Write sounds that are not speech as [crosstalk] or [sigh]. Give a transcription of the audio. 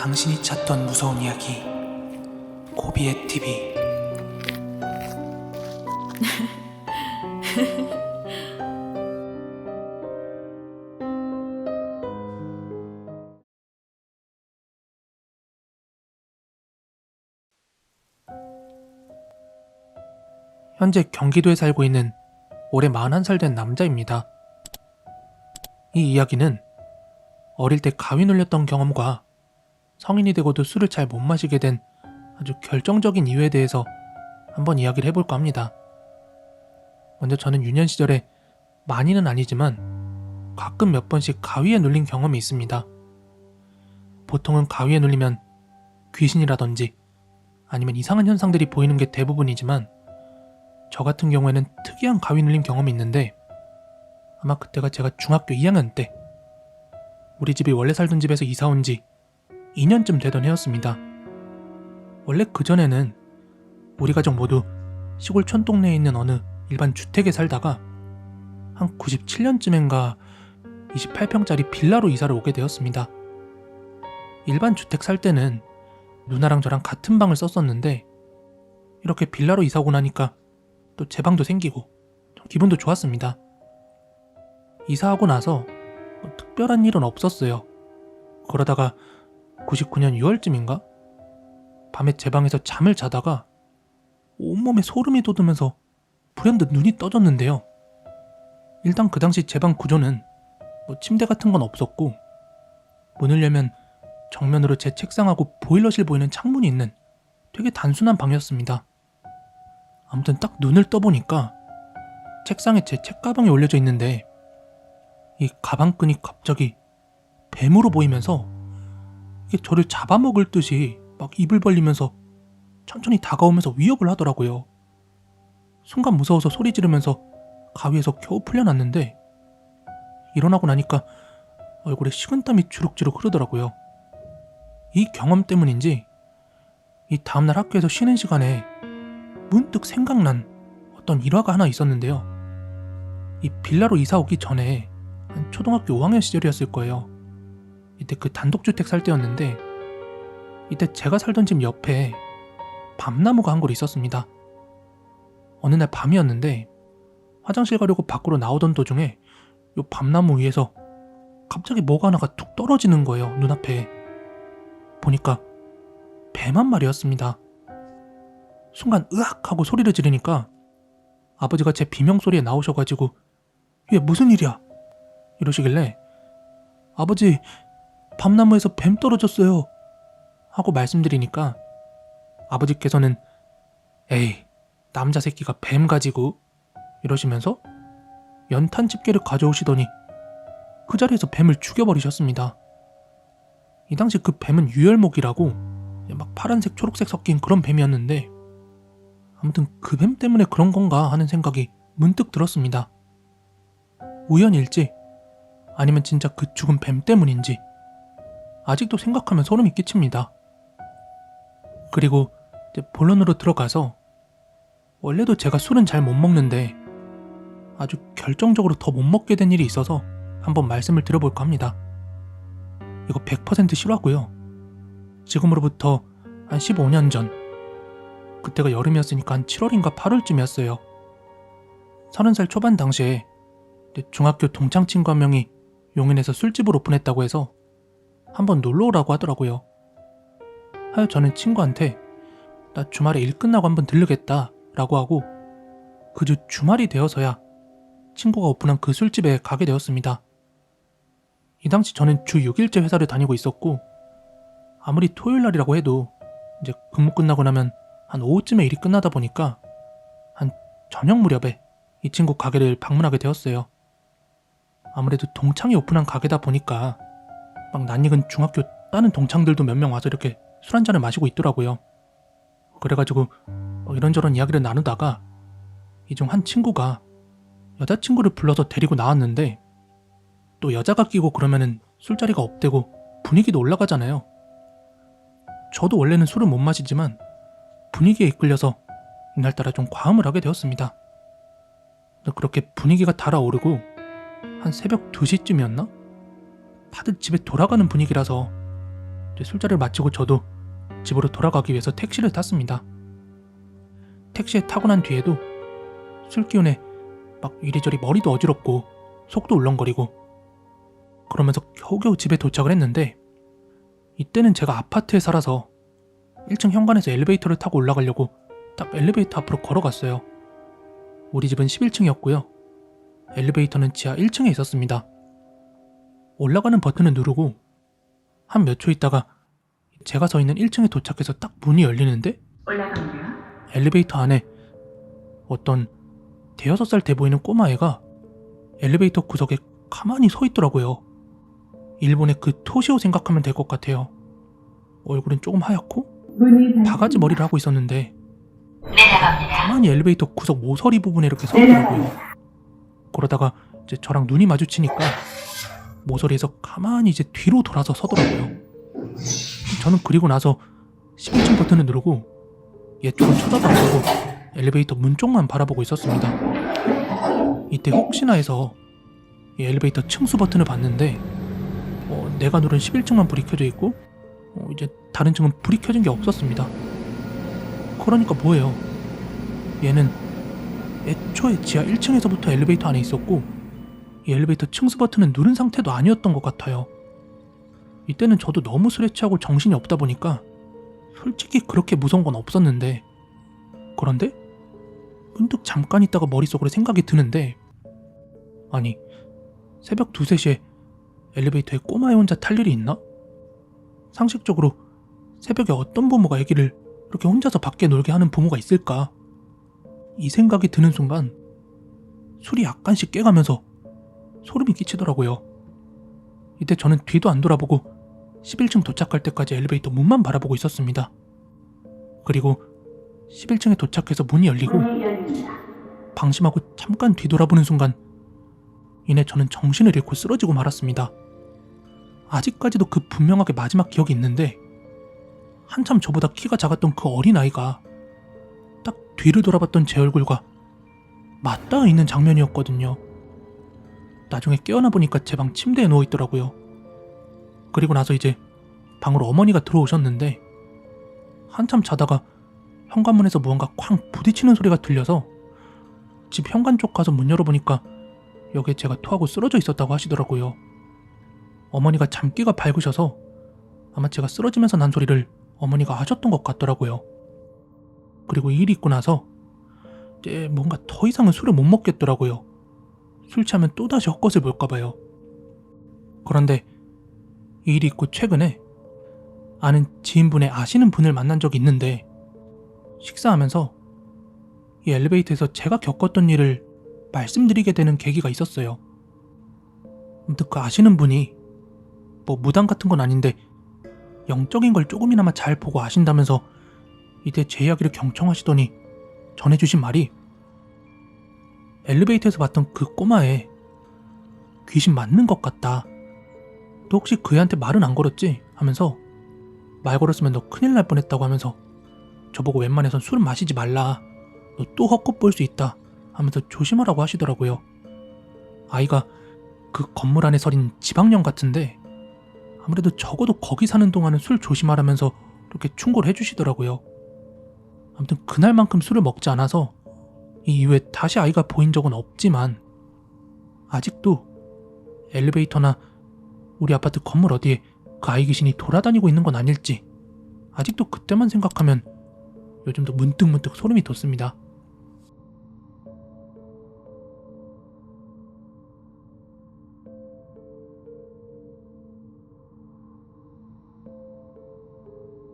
당신이 찾던 무서운 이야기 고비의 TV [laughs] 현재 경기도에 살고 있는 올해 41살 된 남자입니다. 이 이야기는 어릴 때 가위 눌렸던 경험과 성인이 되고도 술을 잘 못 마시게 된 아주 결정적인 이유에 대해서 한번 이야기를 해볼까 합니다. 먼저 저는 유년 시절에 많이는 아니지만 가끔 몇 번씩 가위에 눌린 경험이 있습니다. 보통은 가위에 눌리면 귀신이라든지 아니면 이상한 현상들이 보이는 게 대부분이지만 저 같은 경우에는 특이한 가위 눌림 경험이 있는데 아마 그때가 제가 중학교 2학년 때 우리 집이 원래 살던 집에서 이사 온 지 2년쯤 되던 해였습니다. 원래 그전에는 우리 가족 모두 시골 촌동네에 있는 어느 일반 주택에 살다가 한 97년쯤엔가 28평짜리 빌라로 이사를 오게 되었습니다. 일반 주택 살 때는 누나랑 저랑 같은 방을 썼었는데 이렇게 빌라로 이사 오고 나니까 또 제 방도 생기고 좀 기분도 좋았습니다. 이사하고 나서 뭐 특별한 일은 없었어요. 그러다가 99년 6월쯤인가? 밤에 제 방에서 잠을 자다가 온몸에 소름이 돋으면서 불현듯 눈이 떠졌는데요. 일단 그 당시 제 방 구조는 뭐 침대 같은 건 없었고 문을 열면 정면으로 제 책상하고 보일러실 보이는 창문이 있는 되게 단순한 방이었습니다. 아무튼 딱 눈을 떠보니까 책상에 제 책가방이 올려져 있는데 이 가방끈이 갑자기 뱀으로 보이면서 저를 잡아먹을 듯이 막 입을 벌리면서 천천히 다가오면서 위협을 하더라고요. 순간 무서워서 소리 지르면서 가위에서 겨우 풀려났는데 일어나고 나니까 얼굴에 식은땀이 주룩주룩 흐르더라고요. 이 경험 때문인지 이 다음날 학교에서 쉬는 시간에 문득 생각난 어떤 일화가 하나 있었는데요. 이 빌라로 이사 오기 전에 한 초등학교 5학년 시절이었을 거예요. 이때 그 단독주택 살 때였는데 이때 제가 살던 집 옆에 밤나무가 한 그루 있었습니다. 어느 날 밤이었는데 화장실 가려고 밖으로 나오던 도중에 요 밤나무 위에서 갑자기 뭐가 하나가 툭 떨어지는 거예요 눈앞에 보니까 뱀한 마리였습니다. 순간 으악 하고 소리를 지르니까 아버지가 제 비명 소리에 나오셔가지고 얘 무슨 일이야? 이러시길래 아버지 밤나무에서 뱀 떨어졌어요 하고 말씀드리니까 아버지께서는 에이 남자 새끼가 뱀 가지고 이러시면서 연탄 집게를 가져오시더니 그 자리에서 뱀을 죽여버리셨습니다. 이 당시 그 뱀은 유혈목이라고 막 파란색 초록색 섞인 그런 뱀이었는데 아무튼 그 뱀 때문에 그런 건가 하는 생각이 문득 들었습니다. 우연일지 아니면 진짜 그 죽은 뱀 때문인지 아직도 생각하면 소름이 끼칩니다. 그리고 본론으로 들어가서 원래도 제가 술은 잘 못 먹는데 아주 결정적으로 더 못 먹게 된 일이 있어서 한번 말씀을 드려볼까 합니다. 이거 100% 실화고요. 지금으로부터 한 15년 전 그때가 여름이었으니까 한 7월인가 8월쯤이었어요. 30살 초반 당시에 내 중학교 동창 친구 한 명이 용인에서 술집을 오픈했다고 해서 한번 놀러 오라고 하더라고요. 하여 저는 친구한테 나 주말에 일 끝나고 한번 들르겠다 라고 하고 그주 주말이 되어서야 친구가 오픈한 그 술집에 가게 되었습니다. 이 당시 저는 주 6일째 회사를 다니고 있었고 아무리 토요일 날이라고 해도 이제 근무 끝나고 나면 한 오후쯤에 일이 끝나다 보니까 한 저녁 무렵에 이 친구 가게를 방문하게 되었어요. 아무래도 동창이 오픈한 가게다 보니까 막 낯익은 중학교 다른 동창들도 몇 명 와서 이렇게 술 한잔을 마시고 있더라고요. 그래가지고 뭐 이런저런 이야기를 나누다가 이 중 한 친구가 여자친구를 불러서 데리고 나왔는데 또 여자가 끼고 그러면은 술자리가 업되고 분위기도 올라가잖아요. 저도 원래는 술을 못 마시지만 분위기에 이끌려서 이날따라 좀 과음을 하게 되었습니다. 그렇게 분위기가 달아오르고 한 새벽 2시쯤이었나? 다들 집에 돌아가는 분위기라서 술자리를 마치고 저도 집으로 돌아가기 위해서 택시를 탔습니다. 택시에 타고 난 뒤에도 술 기운에 막 이리저리 머리도 어지럽고 속도 울렁거리고 그러면서 겨우겨우 집에 도착을 했는데 이때는 제가 아파트에 살아서 1층 현관에서 엘리베이터를 타고 올라가려고 딱 엘리베이터 앞으로 걸어갔어요. 우리 집은 11층이었고요. 엘리베이터는 지하 1층에 있었습니다. 올라가는 버튼을 누르고 한 몇 초 있다가 제가 서 있는 1층에 도착해서 딱 문이 열리는데 올라갑니다. 엘리베이터 안에 어떤 대여섯 살 돼 보이는 꼬마애가 엘리베이터 구석에 가만히 서 있더라고요. 일본의 그 토시오 생각하면 될 것 같아요. 얼굴은 조금 하얗고 바가지 머리를 하고 있었는데 내려갑니다. 가만히 엘리베이터 구석 모서리 부분에 이렇게 서 있더라고요. 그러다가 이제 저랑 눈이 마주치니까 모서리에서 가만히 이제 뒤로 돌아서 서더라고요. 저는 그리고 나서 11층 버튼을 누르고 얘 쪽을 쳐다도 안 보고 엘리베이터 문 쪽만 바라보고 있었습니다. 이때 혹시나 해서 이 엘리베이터 층수 버튼을 봤는데 어, 내가 누른 11층만 불이 켜져 있고 어, 이제 다른 층은 불이 켜진 게 없었습니다. 그러니까 뭐예요? 얘는 애초에 지하 1층에서부터 엘리베이터 안에 있었고 이 엘리베이터 층수 버튼은 누른 상태도 아니었던 것 같아요. 이때는 저도 너무 술에 취하고 정신이 없다 보니까 솔직히 그렇게 무서운 건 없었는데 그런데 문득 잠깐 있다가 머릿속으로 생각이 드는데 아니 새벽 2, 3시에 엘리베이터에 꼬마애 혼자 탈 일이 있나? 상식적으로 새벽에 어떤 부모가 아기를 이렇게 혼자서 밖에 놀게 하는 부모가 있을까? 이 생각이 드는 순간 술이 약간씩 깨가면서 소름이 끼치더라고요. 이때 저는 뒤도 안 돌아보고 11층 도착할 때까지 엘리베이터 문만 바라보고 있었습니다. 그리고 11층에 도착해서 문이 열리고. 방심하고 잠깐 뒤돌아보는 순간 이내 저는 정신을 잃고 쓰러지고 말았습니다. 아직까지도 그 분명하게 마지막 기억이 있는데 한참 저보다 키가 작았던 그 어린아이가 딱 뒤를 돌아봤던 제 얼굴과 맞닿아 있는 장면이었거든요. 나중에 깨어나 보니까 제 방 침대에 누워 있더라고요. 그리고 나서 이제 방으로 어머니가 들어오셨는데 한참 자다가 현관문에서 무언가 쾅 부딪히는 소리가 들려서 집 현관 쪽 가서 문 열어보니까 여기에 제가 토하고 쓰러져 있었다고 하시더라고요. 어머니가 잠기가 밝으셔서 아마 제가 쓰러지면서 난 소리를 어머니가 하셨던 것 같더라고요. 그리고 이 일이 있고 나서 이제 뭔가 더 이상은 술을 못 먹겠더라고요. 술 취하면 또다시 헛것을 볼까봐요. 그런데 이 일이 있고 최근에 아는 지인분의 아시는 분을 만난 적이 있는데 식사하면서 이 엘리베이터에서 제가 겪었던 일을 말씀드리게 되는 계기가 있었어요. 아무튼 그 아시는 분이 뭐 무당 같은 건 아닌데 영적인 걸 조금이나마 잘 보고 아신다면서 이때 제 이야기를 경청하시더니 전해주신 말이 엘리베이터에서 봤던 그 꼬마애 귀신 맞는 것 같다. 너 혹시 그 애한테 말은 안 걸었지? 하면서 말 걸었으면 너 큰일 날 뻔했다고 하면서 저보고 웬만해선 술은 마시지 말라. 너 또 헛것 볼 수 있다. 하면서 조심하라고 하시더라고요. 아이가 그 건물 안에 서린 지방령 같은데 아무래도 적어도 거기 사는 동안은 술 조심하라면서 이렇게 충고를 해주시더라고요. 아무튼 그날만큼 술을 먹지 않아서 이 이후에 다시 아이가 보인 적은 없지만 아직도 엘리베이터나 우리 아파트 건물 어디에 그 아이 귀신이 돌아다니고 있는 건 아닐지 아직도 그때만 생각하면 요즘도 문득문득 소름이 돋습니다.